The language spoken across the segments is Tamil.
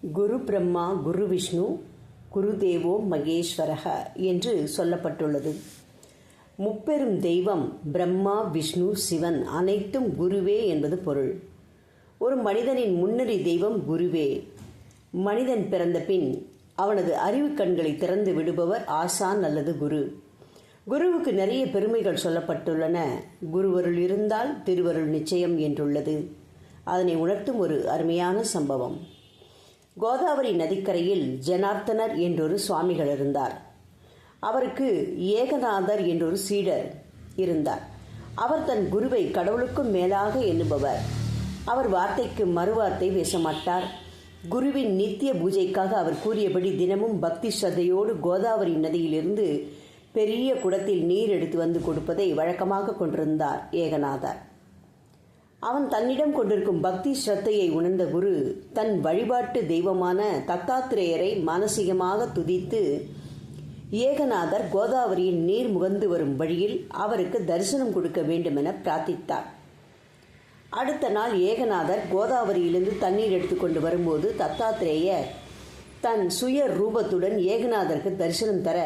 குரு பிரம்மா குரு விஷ்ணு குரு தேவோ மகேஸ்வரக என்று சொல்லப்பட்டுள்ளது. முப்பெரும் தெய்வம் பிரம்மா விஷ்ணு சிவன் அனைத்தும் குருவே என்பது பொருள். ஒரு மனிதனின் முன்னறி தெய்வம் குருவே. மனிதன் பிறந்த பின் அவனது அறிவு கண்களை திறந்து விடுபவர் ஆசான் அல்லது குரு. குருவுக்கு நிறைய பெருமைகள் சொல்லப்பட்டுள்ளன. குருவருள் இருந்தால் திருவருள் நிச்சயம் என்றுள்ளது. அதனை உணர்த்தும் ஒரு அருமையான சம்பவம். கோதாவரி நதிக்கரையில் ஜனார்த்தனர் என்றொரு சுவாமிகள் இருந்தார். அவருக்கு ஏகநாதர் என்றொரு சீடர் இருந்தார். அவர் தன் குருவை கடவுளுக்கும் மேலாக எண்ணுபவர். அவர் வார்த்தைக்கு மறுவார்த்தை பேசமாட்டார். குருவின் நித்திய பூஜைக்காக அவர் கூறியபடி தினமும் பக்தி ஸ்ரத்தையோடு கோதாவரி நதியிலிருந்து பெரிய குடத்தில் நீர் எடுத்து வந்து கொடுப்பதை வழக்கமாக கொண்டிருந்தார் ஏகநாதர். அவன் தன்னிடம் கொண்டிருக்கும் பக்தி ஸ்ரத்தையை உணர்ந்த குரு தன் வழிபாட்டு தெய்வமான தத்தாத்திரேயரை மானசீகமாக துதித்து ஏகநாதர் கோதாவரியின் நீர் முகந்து வரும் வழியில் அவருக்கு தரிசனம் கொடுக்க வேண்டுமென பிரார்த்தித்தார். அடுத்த நாள் ஏகநாதர் கோதாவரியிலிருந்து தண்ணீர் எடுத்துக்கொண்டு வரும்போது தத்தாத்திரேயர் தன் சுய ரூபத்துடன் ஏகநாதருக்கு தரிசனம் தர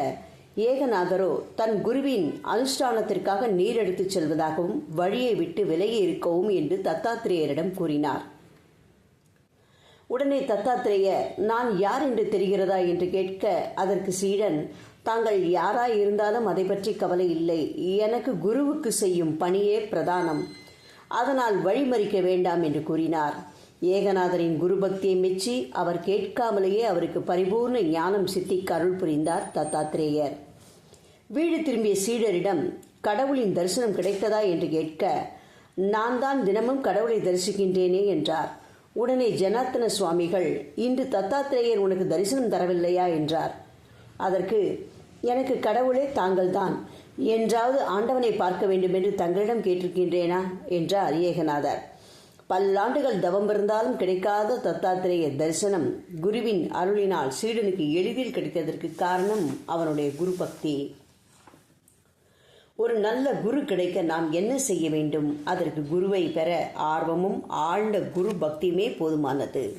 ஏகநாதரோ தன் குருவின் அனுஷ்டானத்திற்காக நீர் எடுத்துச் செல்வதாகவும் வழியை விட்டு விலகி இருக்கவும் என்று தத்தாத்திரேயரிடம் கூறினார். உடனே தத்தாத்திரேயர் நான் யார் என்று தெரிகிறதா என்று கேட்க அதற்கு சீடன் தாங்கள் யாராய் இருந்தாலும் அதை பற்றி கவலை இல்லை எனக்கு குருவுக்கு செய்யும் பணியே பிரதானம். அதனால் வழிமறிக்க வேண்டாம் என்று கூறினார். ஏகநாதரின் குருபக்தியை மெச்சி அவர் கேட்காமலேயே அவருக்கு பரிபூர்ண ஞானம் சித்திக்கு அருள் புரிந்தார் தத்தாத்திரேயர். வீடு திரும்பிய சீடரிடம் கடவுளின் தரிசனம் கிடைத்ததா என்று கேட்க நான் தான் தினமும் கடவுளை தரிசிக்கின்றேனே என்றார். உடனே ஜனார்த்தன சுவாமிகள் இன்று தத்தாத்திரேயர் உனக்கு தரிசனம் தரவில்லையா? என்றார். அதற்கு எனக்கு கடவுளே தாங்கள்தான் என்றாவது ஆண்டவனை பார்க்க வேண்டும் என்று தங்களிடம் கேட்டிருக்கின்றேனா? என்றார் ஏகநாதர். பல்லாண்டுகள் தவம் இருந்தாலும் கிடைக்காத தத்தாத்திரேய தரிசனம் குருவின் அருளினால் சீடனுக்கு எளிதில் கிடைத்ததற்கு காரணம் அவனுடைய குரு பக்தி ஒரு நல்ல குரு கிடைக்க நாம் என்ன செய்ய வேண்டும்? அதற்கு குருவை பெற ஆர்வமும் ஆழ்ந்த குரு பக்தியுமே போதுமானது.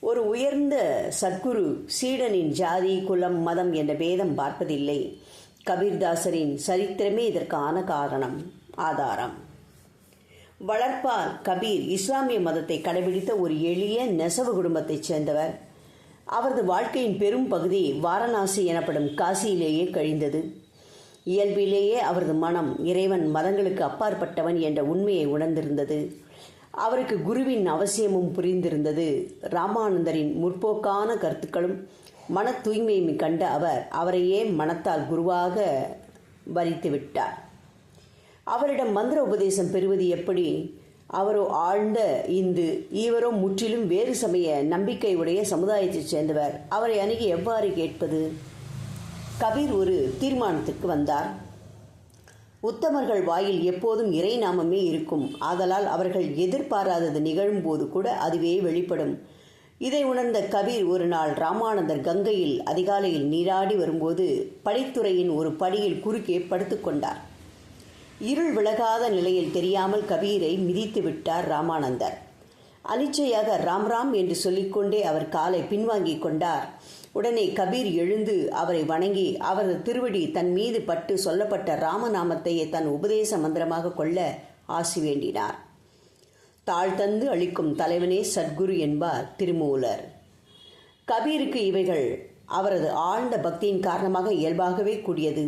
ஒரு உயர்ந்த சத்குரு சீடனின் ஜாதி குலம் மதம் என்ற பேதம் பார்ப்பதில்லை. கபீர்தாசரின் சரித்திரமே இதற்கான காரணம் ஆதாரம். வளர்ப்பால் கபீர் இஸ்லாமிய மதத்தை கடைபிடித்த ஒரு எளிய நெசவு குடும்பத்தைச் சேர்ந்தவர். அவரது வாழ்க்கையின் பெரும் பகுதி வாரணாசி எனப்படும் காசியிலேயே கழிந்தது. இயல்பிலேயே அவரது மனம் இறைவன் மதங்களுக்கு அப்பாற்பட்டவன் என்ற உண்மையை உணர்ந்திருந்தது. அவருக்கு குருவின் அவசியமும் புரிந்திருந்தது. ராமானந்தரின் முற்போக்கான கருத்துக்களும் மன தூய்மையும் கண்ட அவர் அவரையே மனத்தால் குருவாக வரித்து விட்டார் அவரிடம் மந்திர உபதேசம் பெறுவது எப்படி? அவரோ ஆழ்ந்த இந்து இவரோ முற்றிலும் வேறு சமய நம்பிக்கையுடைய சமுதாயத்தைச் சேர்ந்தவர். அவரை அணுகி எவ்வாறு கேட்பது? கபீர் ஒரு தீர்மானத்திற்கு வந்தார். உத்தமர்கள் வாயில் எப்போதும் இறை நாமமே இருக்கும். ஆதலால் அவர்கள் எதிர்பாராதது நிகழும்போது கூட அதுவே வெளிப்படும். இதை உணர்ந்த கபீர் ஒரு நாள் ராமானந்தர் கங்கையில் அதிகாலையில் நீராடி வரும்போது படித்துறையின் ஒரு படியில் குறுக்கே படுத்துக்கொண்டார் இருள் விலகாத நிலையில் தெரியாமல் கபீரை மிதித்து விட்டார் ராமானந்தர். அனிச்சையாக ராம் ராம் என்று சொல்லிக்கொண்டே அவர் காலை பின்வாங்கிக் கொண்டார். உடனே கபீர் எழுந்து அவரை வணங்கி அவரது திருவடி தன் மீது பட்டு சொல்லப்பட்ட ராமநாமத்தையே தன் உபதேச மந்திரமாக கொள்ள ஆசி வேண்டினார். தாழ்த்தந்து அளிக்கும் தலைவனே சத்குரு என்பார் திருமூலர். கபீருக்கு இவைகள் அவரது ஆழ்ந்த பக்தியின் காரணமாக இயல்பாகவே கூடியது.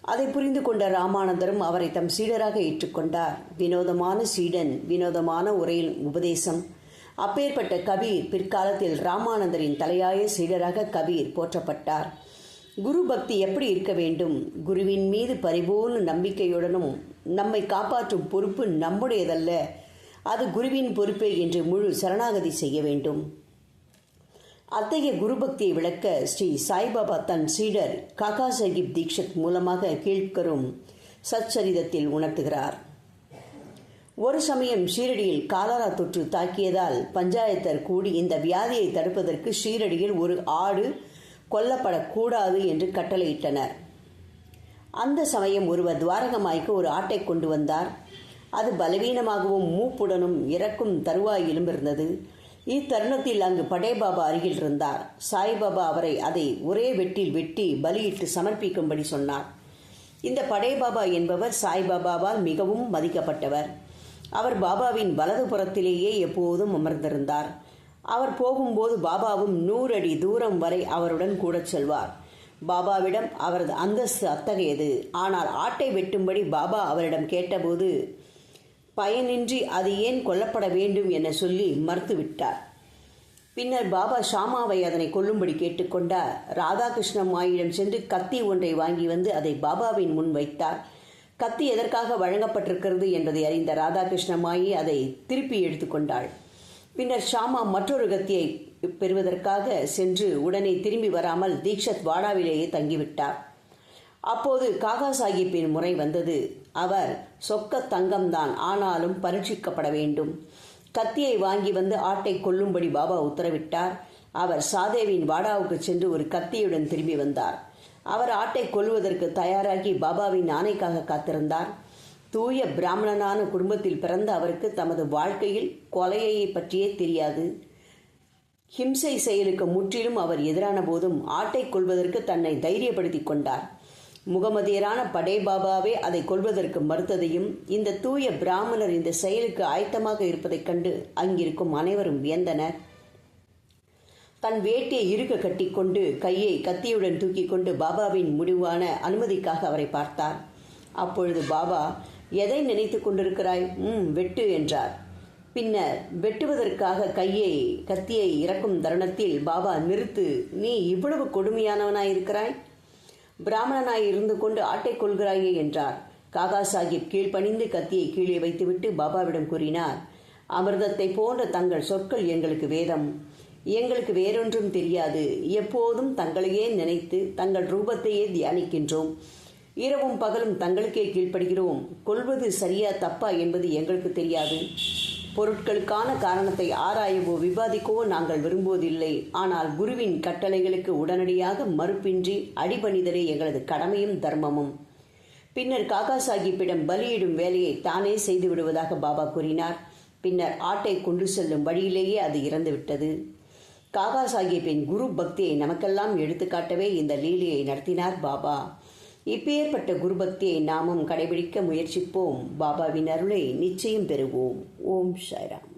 அதை புரிந்து கொண்ட ராமானந்தரும் அவரை தம் சீடராக ஏற்றுக்கொண்டார். வினோதமான சீடன் வினோதமான உரையில் உபதேசம் அப்பேற்பட்ட கபீர் பிற்காலத்தில் ராமானந்தரின் தலையாய சீடராக கபீர் போற்றப்பட்டார். குரு பக்தி எப்படி இருக்க வேண்டும்? குருவின் மீது பரிபூர்ண நம்பிக்கையுடனும் நம்மை காப்பாற்றும் பொறுப்பு நம்முடையதல்ல. அது குருவின் பொறுப்பே என்று முழு சரணாகதி செய்ய வேண்டும். அத்தகைய குரு பக்தியை விளக்க ஸ்ரீ சாய்பாபா தன் சீடர் காக்கா சாஹிப் தீக்ஷத் மூலமாக கீழ்கரும் சச்சரிதத்தில் உணர்த்துகிறார். ஒரு சமயம் ஷீரடியில் காலரா தொற்று தாக்கியதால் பஞ்சாயத்தர் கூடி இந்த வியாதியை தடுப்பதற்கு ஷீரடியில் ஒரு ஆடு கொல்லப்படக்கூடாது என்று கட்டளையிட்டனர். அந்த சமயம் ஒருவர் துவாரகமாய்க்கு ஒரு ஆட்டை கொண்டு வந்தார். அது பலவீனமாகவும் மூப்புடனும் இறக்கும் தருவாயிலும் இருந்தது இத்தருணத்தில் அங்கு படேபாபா அருகில் இருந்தார். சாய்பாபா அவரை அதை ஒரே வெட்டில் வெட்டி பலியிட்டு சமர்ப்பிக்கும்படி சொன்னார். இந்த படேபாபா என்பவர் சாய்பாபாவால் மிகவும் மதிக்கப்பட்டவர். அவர் பாபாவின் வலது புறத்திலேயே எப்போதும் அமர்ந்திருந்தார். அவர் போகும்போது பாபாவும் நூறு அடி தூரம் வரை அவருடன் கூட செல்வார். பாபாவிடம் அவரது அந்தஸ்து அத்தகையது. ஆனால் ஆட்டை வெட்டும்படி பாபா அவரிடம் கேட்டபோது பயனின்றி அது ஏன் கொல்லப்பட வேண்டும் என சொல்லி மறுத்துவிட்டார். பின்னர் பாபா ஷாமாவை அதனை கொல்லும்படி கேட்டுக்கொண்டார். ராதாகிருஷ்ண மாயிடம் சென்று கத்தி ஒன்றை வாங்கி வந்து அதை பாபாவின் முன் வைத்தார். கத்தி எதற்காக வழங்கப்பட்டிருக்கிறது என்பதை அறிந்த ராதாகிருஷ்ணமாயி அதை திருப்பி எடுத்துக்கொண்டாள் பின்னர் ஷாமா மற்றொரு கத்தியை பெறுவதற்காக சென்று உடனே திரும்பி வராமல் தீக்ஷத் வாடாவிலேயே தங்கிவிட்டார். அப்போது காகா சாஹிப்பின் முறை வந்தது. அவர் சொக்க தங்கம்தான் ஆனாலும் பரீட்சிக்கப்பட வேண்டும். கத்தியை வாங்கி வந்து ஆட்டை கொல்லும்படி பாபா உத்தரவிட்டார். அவர் சாதேவின் வாடாவுக்கு சென்று ஒரு கத்தியுடன் திரும்பி வந்தார். அவர் ஆட்டை கொல்வதற்கு தயாராகி பாபாவின் ஆணைக்காக காத்திருந்தார். தூய பிராமணனான குடும்பத்தில் பிறந்த அவருக்கு தமது வாழ்க்கையில் கொலையை பற்றியே தெரியாது. ஹிம்சை செயலுக்கு முற்றிலும் அவர் எதிரான போதும் ஆட்டை கொள்வதற்கு தன்னை தைரியப்படுத்திக் கொண்டார். முகமதியரான படே பாபாவே அதை கொள்வதற்கு மறுத்ததையும் இந்த தூய பிராமணர் இந்த செயலுக்கு ஆயத்தமாக இருப்பதைக் கண்டு அங்கிருக்கும் அனைவரும் வியந்தனர். தன் வேட்டியை இருக்க கட்டிக்கொண்டு கையை கத்தியுடன் தூக்கி கொண்டு பாபாவின் முடிவான அனுமதிக்காக அவரை பார்த்தார் அப்பொழுது பாபா எதை நினைத்து கொண்டிருக்கிறாய்? ம் வெட்டு என்றார். பின்னர் வெட்டுவதற்காக கையை கத்தியை இறக்கும் தருணத்தில் பாபா நிறுத்து. நீ இவ்வளவு கொடுமையானவனாயிருக்கிறாய்? பிராமணனாய் இருந்து கொண்டு ஆட்டை கொள்கிறாயே என்றார். காகா சாஹிப் கீழ்ப்பணிந்து கத்தியை கீழே வைத்துவிட்டு பாபாவிடம் கூறினார் அமிர்தத்தை போன்ற தங்கள் சொற்கள் எங்களுக்கு வேதம். எங்களுக்கு வேறொன்றும் தெரியாது. எப்போதும் தங்களையே நினைத்து தங்கள் ரூபத்தையே தியானிக்கின்றோம். இரவும் பகலும் தங்களுக்கே கீழ்ப்படுகிறோம். கொள்வது சரியா தப்பா என்பது எங்களுக்கு தெரியாது. பொருட்களுக்கான காரணத்தை ஆராயவோ விவாதிக்கவோ நாங்கள் விரும்புவதில்லை. ஆனால் குருவின் கட்டளைகளுக்கு உடனடியாக மறுப்பின்றி அடிபணிதலே எங்களது கடமையும் தர்மமும். பின்னர் காகா சாஹிப்பிடம் பலியிடும் வேலையை தானே செய்து விடுவதாக பாபா கூறினார். பின்னர் ஆட்டை கொண்டு செல்லும் வழியிலேயே அது இறந்துவிட்டது. காகா சாஹிப்பின் குரு பக்தியை நமக்கெல்லாம் எடுத்துக்காட்டவே இந்த லீலையை நடத்தினார் பாபா. இப்பேற்பட்ட குரு பக்தியை நாமும் கடைபிடிக்க முயற்சிப்போம். பாபாவின் அருளை நிச்சயம் பெறுவோம். ஓம் சாய்ராம்.